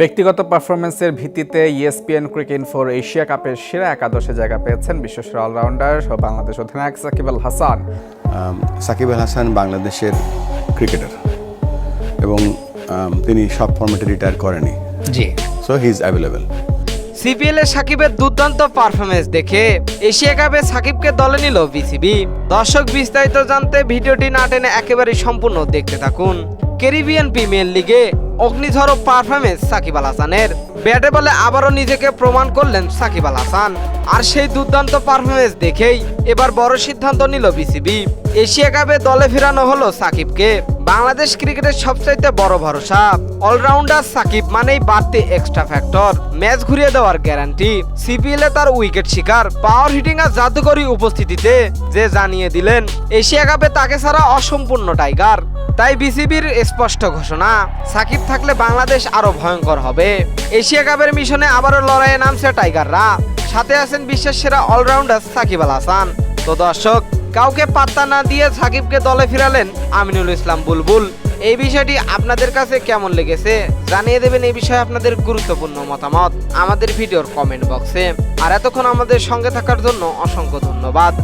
ব্যক্তিগত পারফরমেন্সের ভিত্তিতে ইএসপিএন ক্রিকেট ফর এশিয়া কাপের সেরা একাদশে জায়গা পেয়েছেন বিশ্বসেরা অলরাউন্ডার ও বাংলাদেশ অধিনায়ক সাকিব আল হাসান। সাকিব আল হাসান বাংলাদেশের ক্রিকেটার এবং তিনি সব ফর্মেটে রিটায়ার করেনি। জি। So he is available CPL এ সাকিবের দুর্দান্ত পারফরমেন্স দেখে এশিয়া কাপে সাকিবকে দলে নিল বিসিবি। দর্শক বিস্তারিত জানতে ভিডিওটি না টেনে একেবারেই সম্পূর্ণ দেখতে থাকুন। ক্যারিবিয়ান প্রিমিয়ার লিগে অগ্নিঝড় পারফরমেন্স সাকিব আল হাসানের। ব্যাটে বলে আবারও নিজেকে প্রমাণ করলেন সাকিব আল হাসান। আর সেই দুর্দান্ত পারফরমেন্স দেখেই এবার বড় সিদ্ধান্ত নিল বিসিবি। এশিয়া কাপে দলে ফেরানো হলো সাকিবকে। বাংলাদেশ ক্রিকেটের সবচাইতে বড় ভরসা। অলরাউন্ডার সাকিব মানেই বাড়তি এক্সট্রা ফ্যাক্টর ম্যাচ ঘুরিয়ে দেওয়ার গ্যারান্টি সিপিএল এ তার উইকেট শিকার। পাওয়ার হিটিং আর জাদুকরী উপস্থিতিতে যে জানিয়ে দিলেন, এশিয়া কাপে তাকে ছাড়া অসম্পূর্ণ টাইগার তাই বিসিবির স্পষ্ট ঘোষণা, সাকিব থাকলে বাংলাদেশ আরও ভয়ঙ্কর হবে। এশিয়া কাপের মিশনে আবারও লড়াইয়ে নামছে টাইগাররা। সাথে আছেন বিশ্বের সেরা অলরাউন্ডার সাকিব আল হাসান। তো দর্শক, কাউকে পাত্তা না দিয়ে সাকিবকে দলে ফিরালেন আমিনুল ইসলাম বুলবুল। এই বিষয়টি আপনাদের কাছে কেমন লেগেছে? জানিয়ে দেবেন এই বিষয়ে আপনাদের গুরুত্বপূর্ণ মতামত আমাদের ভিডিওর কমেন্ট বক্সে। আর এতক্ষণ আমাদের সঙ্গে থাকার জন্য অসংখ্য ধন্যবাদ।